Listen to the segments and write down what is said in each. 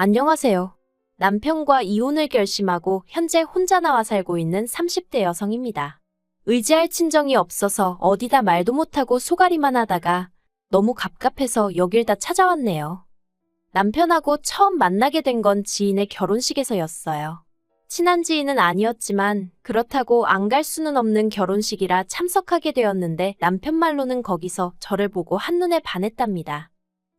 안녕하세요. 남편과 이혼을 결심하고 현재 혼자 나와 살고 있는 30대 여성입니다. 의지할 친정이 없어서 어디다 말도 못하고 소가리만 하다가 너무 갑갑해서 여길 다 찾아왔네요. 남편하고 처음 만나게 된 건 지인의 결혼식에서였어요. 친한 지인은 아니었지만 그렇다고 안 갈 수는 없는 결혼식이라 참석하게 되었는데 남편 말로는 거기서 저를 보고 한눈에 반했답니다.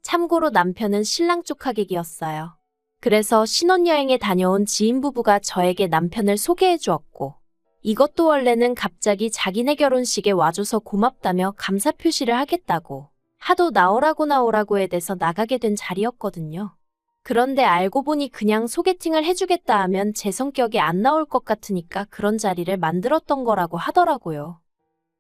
참고로 남편은 신랑 쪽 하객이었어요. 그래서 신혼여행에 다녀온 지인 부부가 저에게 남편을 소개해 주었고, 이것도 원래는 갑자기 자기네 결혼식에 와줘서 고맙다며 감사 표시를 하겠다고, 하도 나오라고 나오라고 해대서 나가게 된 자리였거든요. 그런데 알고 보니 그냥 소개팅을 해주겠다 하면 제 성격이 안 나올 것 같으니까 그런 자리를 만들었던 거라고 하더라고요.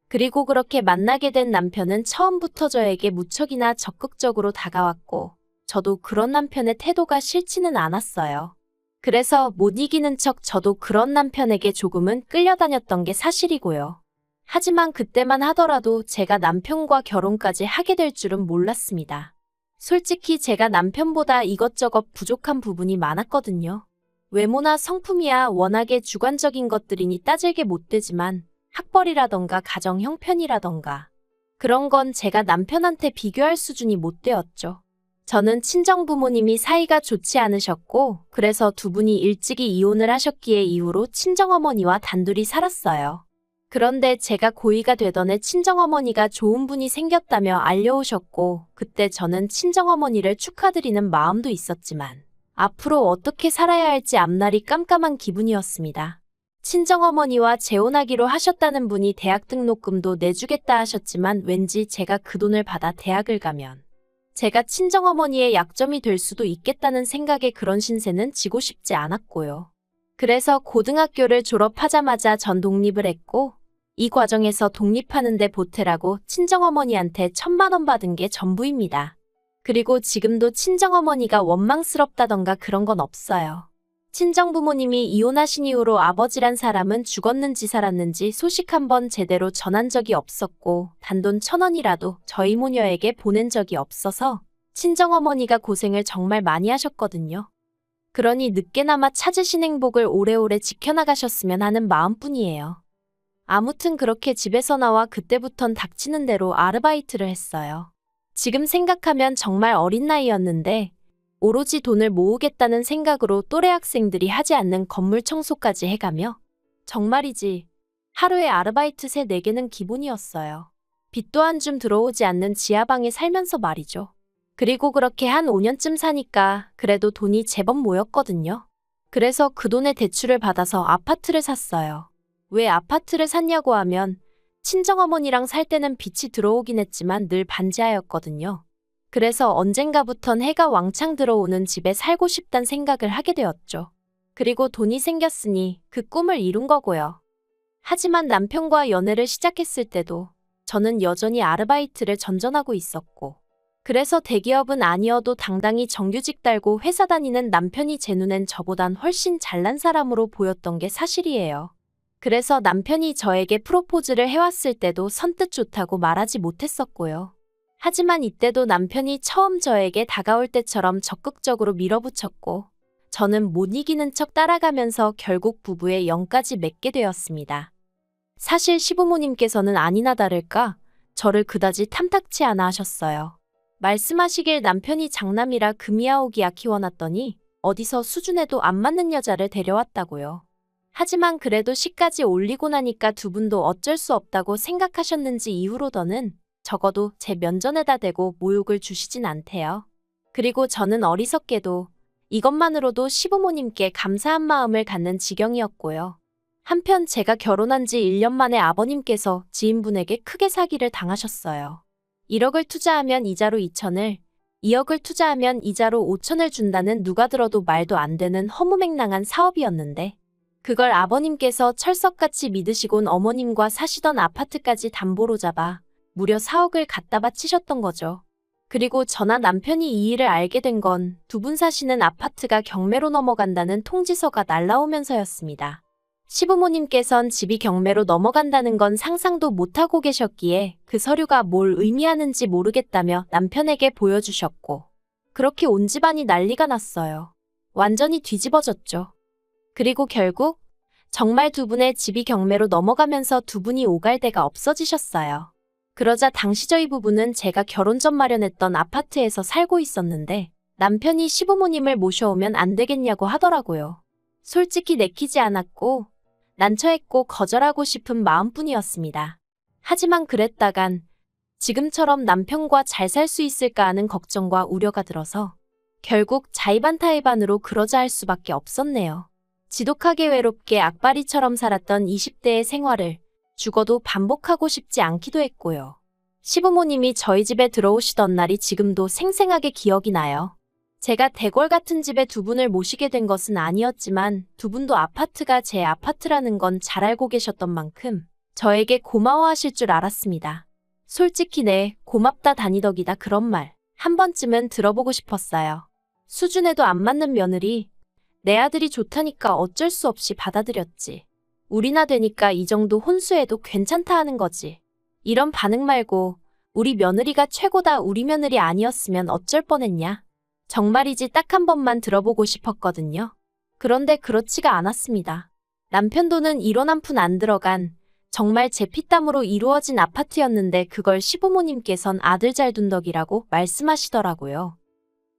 그리고 그렇게 만나게 된 남편은 처음부터 저에게 무척이나 적극적으로 다가왔고, 저도 그런 남편의 태도가 싫지는 않았어요. 그래서 못 이기는 척 저도 그런 남편에게 조금은 끌려다녔던 게 사실이고요. 하지만 그때만 하더라도 제가 남편과 결혼까지 하게 될 줄은 몰랐습니다. 솔직히 제가 남편보다 이것저것 부족한 부분이 많았거든요. 외모나 성품이야 워낙에 주관적인 것들이니 따질게 못 되지만 학벌이라던가 가정 형편이라던가 그런 건 제가 남편한테 비교할 수준이 못 되었죠. 저는 친정 부모님이 사이가 좋지 않으셨고, 그래서 두 분이 일찍이 이혼을 하셨기에 이후로 친정어머니와 단둘이 살았어요. 그런데 제가 고이가 되던 해 친정어머니가 좋은 분이 생겼다며 알려오셨고, 그때 저는 친정어머니를 축하드리는 마음도 있었지만, 앞으로 어떻게 살아야 할지 앞날이 깜깜한 기분이었습니다. 친정어머니와 재혼하기로 하셨다는 분이 대학 등록금도 내주겠다 하셨지만 왠지 제가 그 돈을 받아 대학을 가면 제가 친정어머니의 약점이 될 수도 있겠다는 생각에 그런 신세는 지고 싶지 않았고요. 그래서 고등학교를 졸업하자마자 전 독립을 했고, 이 과정에서 독립하는데 보태라고 친정어머니한테 천만 원 받은 게 전부입니다. 그리고 지금도 친정어머니가 원망스럽다던가 그런 건 없어요. 친정부모님이 이혼하신 이후로 아버지란 사람은 죽었는지 살았는지 소식 한 번 제대로 전한 적이 없었고 단돈 천 원이라도 저희 모녀에게 보낸 적이 없어서 친정어머니가 고생을 정말 많이 하셨거든요. 그러니 늦게나마 찾으신 행복을 오래오래 지켜나가셨으면 하는 마음뿐이에요. 아무튼 그렇게 집에서 나와 그때부턴 닥치는 대로 아르바이트를 했어요. 지금 생각하면 정말 어린 나이였는데 오로지 돈을 모으겠다는 생각으로 또래 학생들이 하지 않는 건물 청소까지 해가며 정말이지 하루에 아르바이트 세 4개는 기본이었어요. 빚도 한줌 들어오지 않는 지하방에 살면서 말이죠. 그리고 그렇게 한 5년쯤 사니까 그래도 돈이 제법 모였거든요. 그래서 그 돈에 대출을 받아서 아파트를 샀어요. 왜 아파트를 샀냐고 하면 친정어머니랑 살 때는 빚이 들어오긴 했지만 늘 반지하였거든요. 그래서 언젠가부턴 해가 왕창 들어오는 집에 살고 싶단 생각을 하게 되었죠. 그리고 돈이 생겼으니 그 꿈을 이룬 거고요. 하지만 남편과 연애를 시작했을 때도 저는 여전히 아르바이트를 전전하고 있었고, 그래서 대기업은 아니어도 당당히 정규직 달고 회사 다니는 남편이 제 눈엔 저보단 훨씬 잘난 사람으로 보였던 게 사실이에요. 그래서 남편이 저에게 프로포즈를 해왔을 때도 선뜻 좋다고 말하지 못했었고요. 하지만 이때도 남편이 처음 저에게 다가올 때처럼 적극적으로 밀어붙였고, 저는 못 이기는 척 따라가면서 결국 부부의 영까지 맺게 되었습니다. 사실 시부모님께서는 아니나 다를까 저를 그다지 탐탁치 않아 하셨어요. 말씀하시길 남편이 장남이라 금이아오기야 키워놨더니 어디서 수준에도 안 맞는 여자를 데려왔다고요. 하지만 그래도 시까지 올리고 나니까 두 분도 어쩔 수 없다고 생각하셨는지 이후로 더는 적어도 제 면전에다 대고 모욕을 주시진 않대요. 그리고 저는 어리석게도 이것만으로도 시부모님께 감사한 마음을 갖는 지경이었고요. 한편 제가 결혼한 지 1년 만에 아버님께서 지인분에게 크게 사기를 당하셨어요. 1억을 투자하면 이자로 2천을, 2억을 투자하면 이자로 5천을 준다는 누가 들어도 말도 안 되는 허무맹랑한 사업이었는데, 그걸 아버님께서 철석같이 믿으시곤 어머님과 사시던 아파트까지 담보로 잡아 무려 4억을 갖다 바치셨던 거죠. 그리고 저나 남편이 이 일을 알게 된 건 두 분 사시는 아파트가 경매로 넘어간다는 통지서가 날라오면서였습니다. 시부모님께선 집이 경매로 넘어간다는 건 상상도 못하고 계셨기에 그 서류가 뭘 의미하는지 모르겠다며 남편에게 보여주셨고, 그렇게 온 집안이 난리가 났어요. 완전히 뒤집어졌죠. 그리고 결국 정말 두 분의 집이 경매로 넘어가면서 두 분이 오갈 데가 없어지셨어요. 그러자 당시 저희 부부는 제가 결혼 전 마련했던 아파트에서 살고 있었는데 남편이 시부모님을 모셔오면 안 되겠냐고 하더라고요. 솔직히 내키지 않았고 난처했고 거절하고 싶은 마음뿐이었습니다. 하지만 그랬다간 지금처럼 남편과 잘 살 수 있을까 하는 걱정과 우려가 들어서 결국 자의반타의반으로 그러자 할 수밖에 없었네요. 지독하게 외롭게 악바리처럼 살았던 20대의 생활을 죽어도 반복하고 싶지 않기도 했고요. 시부모님이 저희 집에 들어오시던 날이 지금도 생생하게 기억이 나요. 제가 대궐 같은 집에 두 분을 모시게 된 것은 아니었지만 두 분도 아파트가 제 아파트라는 건 잘 알고 계셨던 만큼 저에게 고마워하실 줄 알았습니다. 솔직히 네, 고맙다 다니덕이다 그런 말 한 번쯤은 들어보고 싶었어요. 수준에도 안 맞는 며느리, 내 아들이 좋다니까 어쩔 수 없이 받아들였지. 우리나 되니까 이 정도 혼수해도 괜찮다 하는 거지. 이런 반응 말고 우리 며느리가 최고다 우리 며느리 아니었으면 어쩔 뻔했냐. 정말이지 딱 한 번만 들어보고 싶었거든요. 그런데 그렇지가 않았습니다. 남편 돈은 1원 한 푼 안 들어간 정말 제 피땀으로 이루어진 아파트였는데 그걸 시부모님께선 아들 잘 둔 덕이라고 말씀하시더라고요.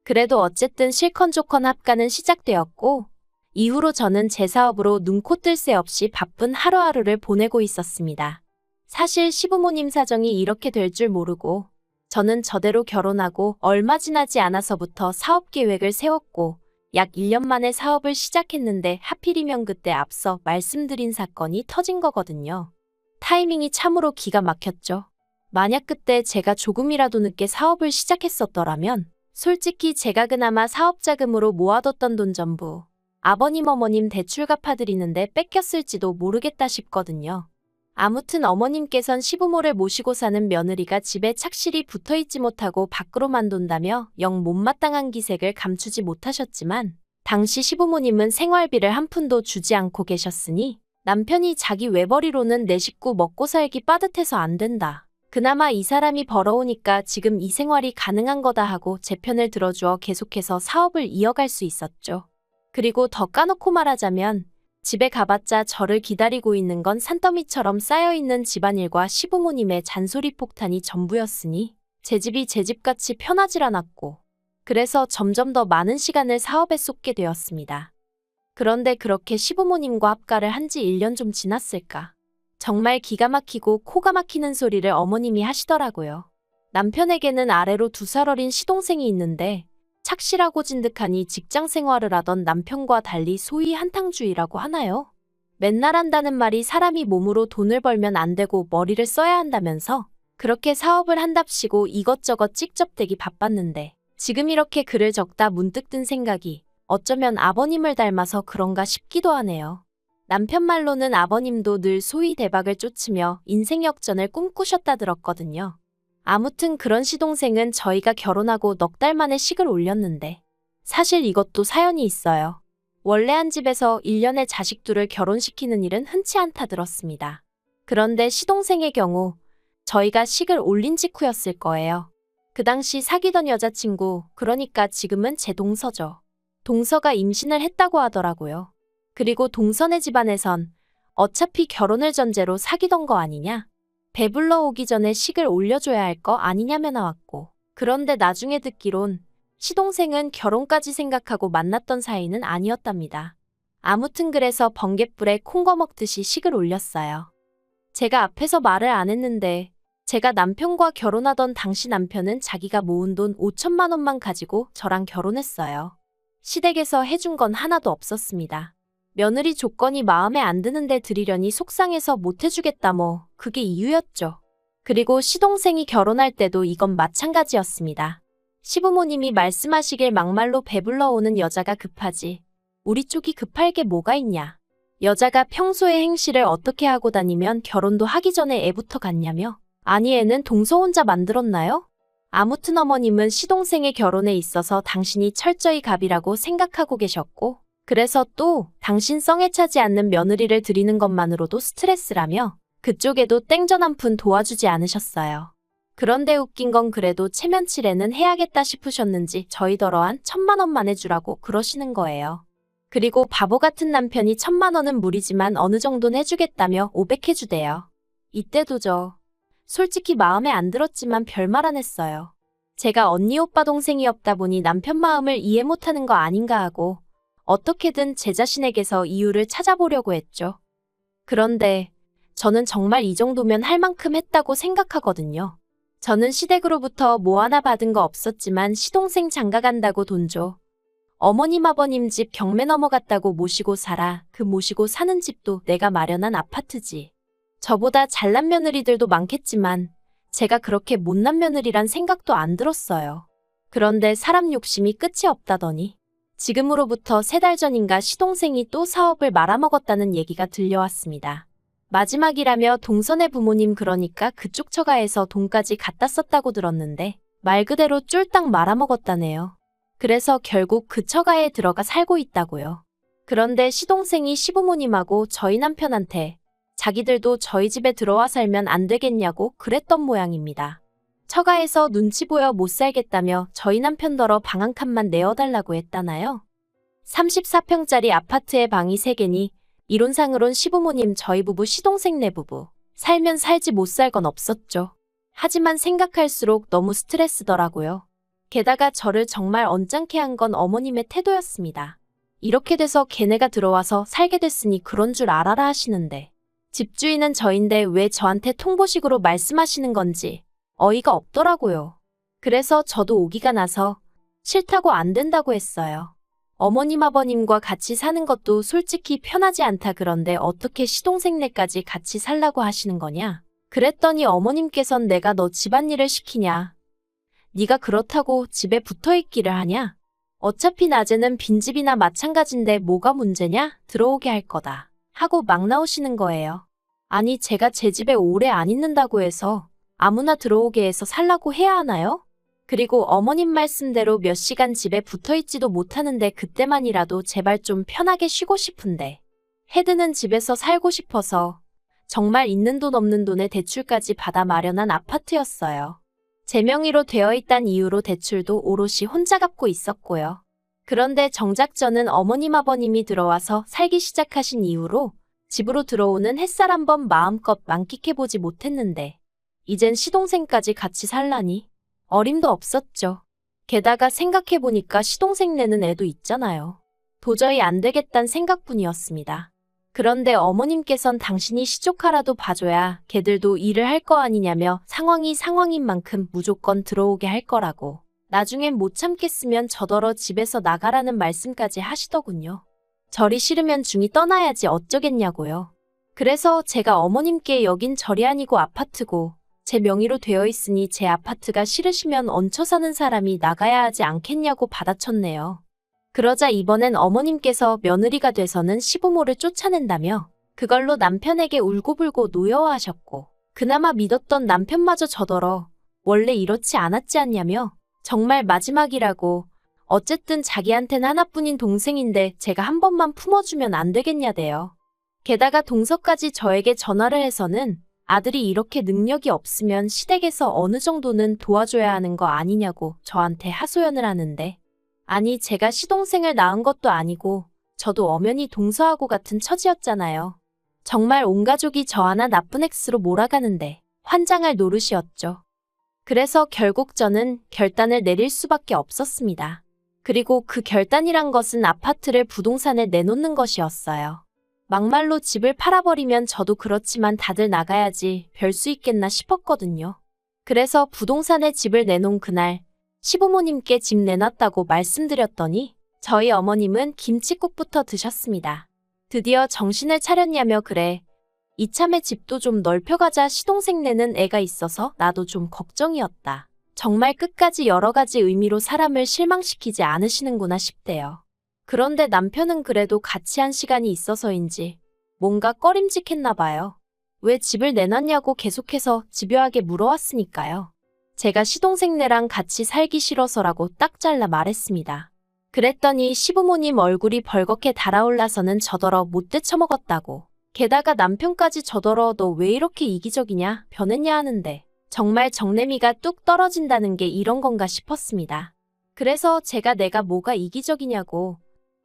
그래도 어쨌든 실컷조건 합가는 시작되었고 이후로 저는 제 사업으로 눈코 뜰 새 없이 바쁜 하루하루를 보내고 있었습니다. 사실 시부모님 사정이 이렇게 될 줄 모르고 저는 저대로 결혼하고 얼마 지나지 않아서부터 사업 계획을 세웠고 약 1년 만에 사업을 시작했는데 하필이면 그때 앞서 말씀드린 사건이 터진 거거든요. 타이밍이 참으로 기가 막혔죠. 만약 그때 제가 조금이라도 늦게 사업을 시작했었더라면 솔직히 제가 그나마 사업 자금으로 모아뒀던 돈 전부 아버님 어머님 대출 갚아드리는데 뺏겼을지도 모르겠다 싶거든요. 아무튼 어머님께선 시부모를 모시고 사는 며느리가 집에 착실히 붙어있지 못하고 밖으로만 돈다며 영 못마땅한 기색을 감추지 못하셨지만 당시 시부모님은 생활비를 한 푼도 주지 않고 계셨으니 남편이 자기 외벌이로는 내 식구 먹고 살기 빠듯해서 안 된다. 그나마 이 사람이 벌어오니까 지금 이 생활이 가능한 거다 하고 제 편을 들어주어 계속해서 사업을 이어갈 수 있었죠. 그리고 더 까놓고 말하자면 집에 가봤자 저를 기다리고 있는 건 산더미처럼 쌓여있는 집안일과 시부모님의 잔소리 폭탄이 전부였으니 제 집이 제 집같이 편하질 않았고 그래서 점점 더 많은 시간을 사업에 쏟게 되었습니다. 그런데 그렇게 시부모님과 합가를 한 지 1년 좀 지났을까. 정말 기가 막히고 코가 막히는 소리를 어머님이 하시더라고요. 남편에게는 아래로 두 살 어린 시동생이 있는데 착실하고 진득하니 직장 생활을 하던 남편과 달리 소위 한탕주의라고 하나요? 맨날 한다는 말이 사람이 몸으로 돈을 벌면 안 되고 머리를 써야 한다면서 그렇게 사업을 한답시고 이것저것 찍접대기 바빴는데 지금 이렇게 글을 적다 문득 든 생각이 어쩌면 아버님을 닮아서 그런가 싶기도 하네요. 남편 말로는 아버님도 늘 소위 대박을 쫓으며 인생 역전을 꿈꾸셨다 들었거든요. 아무튼 그런 시동생은 저희가 결혼하고 넉 달 만에 식을 올렸는데 사실 이것도 사연이 있어요. 원래 한 집에서 1년에 자식 둘을 결혼시키는 일은 흔치 않다 들었습니다. 그런데 시동생의 경우 저희가 식을 올린 직후였을 거예요. 그 당시 사귀던 여자친구, 그러니까 지금은 제 동서죠. 동서가 임신을 했다고 하더라고요. 그리고 동선의 집안에선 어차피 결혼을 전제로 사귀던 거 아니냐? 배불러 오기 전에 식을 올려줘야 할 거 아니냐며 나왔고. 그런데 나중에 듣기론 시동생은 결혼까지 생각하고 만났던 사이는 아니었답니다. 아무튼 그래서 번갯불에 콩거 먹듯이 식을 올렸어요. 제가 앞에서 말을 안 했는데 제가 남편과 결혼하던 당시 남편은 자기가 모은 돈 5천만 원만 가지고 저랑 결혼했어요. 시댁에서 해준 건 하나도 없었습니다. 며느리 조건이 마음에 안 드는데 드리려니 속상해서 못 해주겠다 뭐 그게 이유였죠. 그리고 시동생이 결혼할 때도 이건 마찬가지였습니다. 시부모님이 말씀하시길 막말로 배불러 오는 여자가 급하지. 우리 쪽이 급할 게 뭐가 있냐. 여자가 평소에 행실을 어떻게 하고 다니면 결혼도 하기 전에 애부터 갔냐며. 아니 애는 동서 혼자 만들었나요? 아무튼 어머님은 시동생의 결혼에 있어서 당신이 철저히 갑이라고 생각하고 계셨고 그래서 또 당신 성에 차지 않는 며느리를 드리는 것만으로도 스트레스라며 그쪽에도 땡전 한 푼 도와주지 않으셨어요. 그런데 웃긴 건 그래도 체면치레는 해야겠다 싶으셨는지 저희더러한 천만 원만 해주라고 그러시는 거예요. 그리고 바보 같은 남편이 천만 원은 무리지만 어느 정도는 해주겠다며 500 해주대요. 이때도 저 솔직히 마음에 안 들었지만 별말 안 했어요. 제가 언니 오빠 동생이 없다 보니 남편 마음을 이해 못하는 거 아닌가 하고 어떻게든 제 자신에게서 이유를 찾아보려고 했죠. 그런데 저는 정말 이 정도면 할 만큼 했다고 생각하거든요. 저는 시댁으로부터 뭐 하나 받은 거 없었지만 시동생 장가 간다고 돈 줘. 어머님 아버님 집 경매 넘어갔다고 모시고 살아. 그 모시고 사는 집도 내가 마련한 아파트지. 저보다 잘난 며느리들도 많겠지만 제가 그렇게 못난 며느리란 생각도 안 들었어요. 그런데 사람 욕심이 끝이 없다더니 지금으로부터 세 달 전인가 시동생이 또 사업을 말아먹었다는 얘기가 들려왔습니다. 마지막이라며 동선의 부모님 그러니까 그쪽 처가에서 돈까지 갖다 썼다고 들었는데 말 그대로 쫄딱 말아먹었다네요. 그래서 결국 그 처가에 들어가 살고 있다고요. 그런데 시동생이 시부모님하고 저희 남편한테 자기들도 저희 집에 들어와 살면 안 되겠냐고 그랬던 모양입니다. 처가에서 눈치 보여 못 살겠다며 저희 남편더러 방 한 칸만 내어달라고 했다나요? 34평짜리 아파트에 방이 3개니 이론상으론 시부모님 저희 부부 시동생 내 부부 살면 살지 못 살 건 없었죠. 하지만 생각할수록 너무 스트레스더라고요. 게다가 저를 정말 언짢게 한 건 어머님의 태도였습니다. 이렇게 돼서 걔네가 들어와서 살게 됐으니 그런 줄 알아라 하시는데 집주인은 저인데 왜 저한테 통보식으로 말씀하시는 건지 어이가 없더라고요. 그래서 저도 오기가 나서 싫다고 안 된다고 했어요. 어머님 아버님과 같이 사는 것도 솔직히 편하지 않다 그런데 어떻게 시동생네까지 같이 살라고 하시는 거냐? 그랬더니 어머님께선 내가 너 집안일을 시키냐? 네가 그렇다고 집에 붙어 있기를 하냐? 어차피 낮에는 빈집이나 마찬가지인데 뭐가 문제냐? 들어오게 할 거다. 하고 막 나오시는 거예요. 아니 제가 제 집에 오래 안 있는다고 해서 아무나 들어오게 해서 살라고 해야 하나요? 그리고 어머님 말씀대로 몇 시간 집에 붙어 있지도 못하는데 그때만이라도 제발 좀 편하게 쉬고 싶은데. 헤드는 집에서 살고 싶어서 정말 있는 돈 없는 돈에 대출까지 받아 마련한 아파트였어요. 제 명의로 되어 있단 이유로 대출도 오롯이 혼자 갚고 있었고요. 그런데 정작 저는 어머님 아버님이 들어와서 살기 시작하신 이후로 집으로 들어오는 햇살 한번 마음껏 만끽해보지 못했는데 이젠 시동생까지 같이 살라니 어림도 없었죠. 게다가 생각해보니까 시동생 내는 애도 있잖아요. 도저히 안 되겠단 생각뿐이었습니다. 그런데 어머님께선 당신이 시조카라도 봐줘야 걔들도 일을 할 거 아니냐며 상황이 상황인 만큼 무조건 들어오게 할 거라고. 나중엔 못 참겠으면 저더러 집에서 나가라는 말씀까지 하시더군요. 절이 싫으면 중이 떠나야지 어쩌겠냐고요. 그래서 제가 어머님께 여긴 절이 아니고 아파트고 제 명의로 되어 있으니 제 아파트가 싫으시면 얹혀 사는 사람이 나가야 하지 않겠냐고 받아쳤네요. 그러자 이번엔 어머님께서 며느리가 돼서는 시부모를 쫓아낸다며 그걸로 남편에게 울고불고 노여워하셨고 그나마 믿었던 남편마저 저더러 원래 이렇지 않았지 않냐며 정말 마지막이라고 어쨌든 자기한텐 하나뿐인 동생인데 제가 한 번만 품어주면 안 되겠냐대요. 게다가 동서까지 저에게 전화를 해서는 아들이 이렇게 능력이 없으면 시댁에서 어느 정도는 도와줘야 하는 거 아니냐고 저한테 하소연을 하는데 아니 제가 시동생을 낳은 것도 아니고 저도 엄연히 동서하고 같은 처지였잖아요. 정말 온 가족이 저 하나 나쁜 엑스로 몰아가는데 환장할 노릇이었죠. 그래서 결국 저는 결단을 내릴 수밖에 없었습니다. 그리고 그 결단이란 것은 아파트를 부동산에 내놓는 것이었어요. 막말로 집을 팔아버리면 저도 그렇지만 다들 나가야지 별 수 있겠나 싶었거든요. 그래서 부동산에 집을 내놓은 그날 시부모님께 집 내놨다고 말씀드렸더니 저희 어머님은 김치국부터 드셨습니다. 드디어 정신을 차렸냐며 그래. 이참에 집도 좀 넓혀가자 시동생네는 애가 있어서 나도 좀 걱정이었다. 정말 끝까지 여러 가지 의미로 사람을 실망시키지 않으시는구나 싶대요. 그런데 남편은 그래도 같이 한 시간이 있어서인지 뭔가 꺼림직했나 봐요. 왜 집을 내놨냐고 계속해서 집요하게 물어왔으니까요. 제가 시동생네랑 같이 살기 싫어서라고 딱 잘라 말했습니다. 그랬더니 시부모님 얼굴이 벌겋게 달아올라서는 저더러 못돼 처먹었다고. 게다가 남편까지 저더러 너 왜 이렇게 이기적이냐 변했냐 하는데 정말 정내미가 뚝 떨어진다는 게 이런 건가 싶었습니다. 그래서 제가 내가 뭐가 이기적이냐고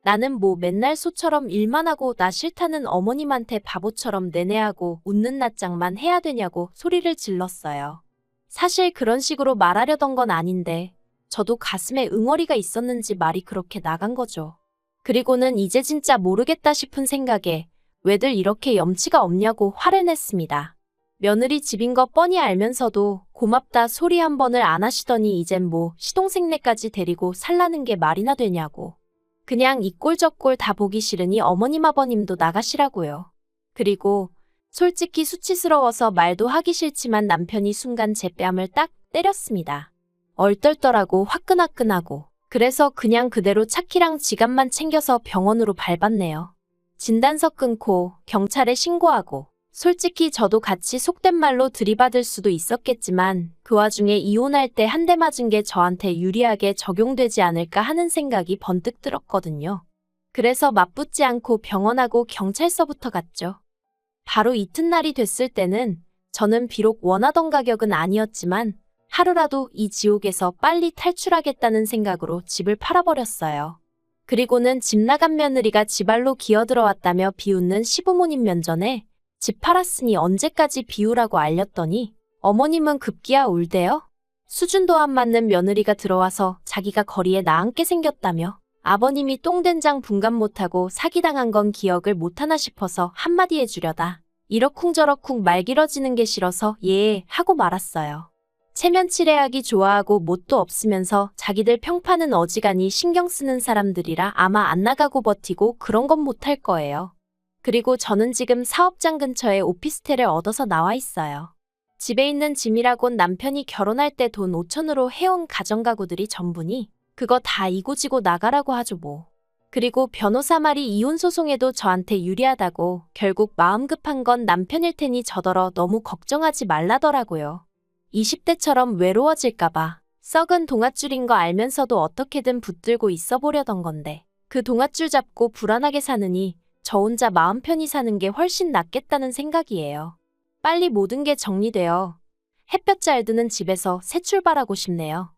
나는 뭐 맨날 소처럼 일만 하고 나 싫다는 어머님한테 바보처럼 내내하고 웃는 낯장만 해야 되냐고 소리를 질렀어요. 사실 그런 식으로 말하려던 건 아닌데 저도 가슴에 응어리가 있었는지 말이 그렇게 나간 거죠. 그리고는 이제 진짜 모르겠다 싶은 생각에 왜들 이렇게 염치가 없냐고 화를 냈습니다. 며느리 집인 거 뻔히 알면서도 고맙다 소리 한 번을 안 하시더니 이젠 뭐 시동생네까지 데리고 살라는 게 말이나 되냐고. 그냥 이 꼴 저 꼴 다 보기 싫으니 어머님 아버님도 나가시라고요. 그리고 솔직히 수치스러워서 말도 하기 싫지만 남편이 순간 제 뺨을 딱 때렸습니다. 얼떨떨하고 화끈화끈하고 그래서 그냥 그대로 차키랑 지갑만 챙겨서 병원으로 밟았네요. 진단서 끊고 경찰에 신고하고 솔직히 저도 같이 속된 말로 들이받을 수도 있었겠지만 그 와중에 이혼할 때 한 대 맞은 게 저한테 유리하게 적용되지 않을까 하는 생각이 번뜩 들었거든요. 그래서 맞붙지 않고 병원하고 경찰서부터 갔죠. 바로 이튿날이 됐을 때는 저는 비록 원하던 가격은 아니었지만 하루라도 이 지옥에서 빨리 탈출하겠다는 생각으로 집을 팔아버렸어요. 그리고는 집 나간 며느리가 지발로 기어들어왔다며 비웃는 시부모님 면전에 집 팔았으니 언제까지 비우라고 알렸더니 어머님은 급기야 울대요. 수준도 안 맞는 며느리가 들어와서 자기가 거리에 나앉게 생겼다며 아버님이 똥된장 분간 못하고 사기당한 건 기억을 못하나 싶어서 한마디 해주려다 이러쿵저러쿵 말 길어지는 게 싫어서 예 하고 말았어요. 체면 칠해하기 좋아하고 뭣도 없으면서 자기들 평판은 어지간히 신경 쓰는 사람들이라 아마 안 나가고 버티고 그런 건 못할 거예요. 그리고 저는 지금 사업장 근처에 오피스텔을 얻어서 나와 있어요. 집에 있는 짐이라곤 남편이 결혼할 때 돈 5천으로 해온 가정가구들이 전부니 그거 다 이고지고 나가라고 하죠 뭐. 그리고 변호사 말이 이혼 소송에도 저한테 유리하다고 결국 마음 급한 건 남편일 테니 저더러 너무 걱정하지 말라더라고요. 20대처럼 외로워질까봐 썩은 동아줄인 거 알면서도 어떻게든 붙들고 있어 보려던 건데 그 동아줄 잡고 불안하게 사느니 저 혼자 마음 편히 사는 게 훨씬 낫겠다는 생각이에요. 빨리 모든 게 정리되어 햇볕 잘 드는 집에서 새 출발하고 싶네요.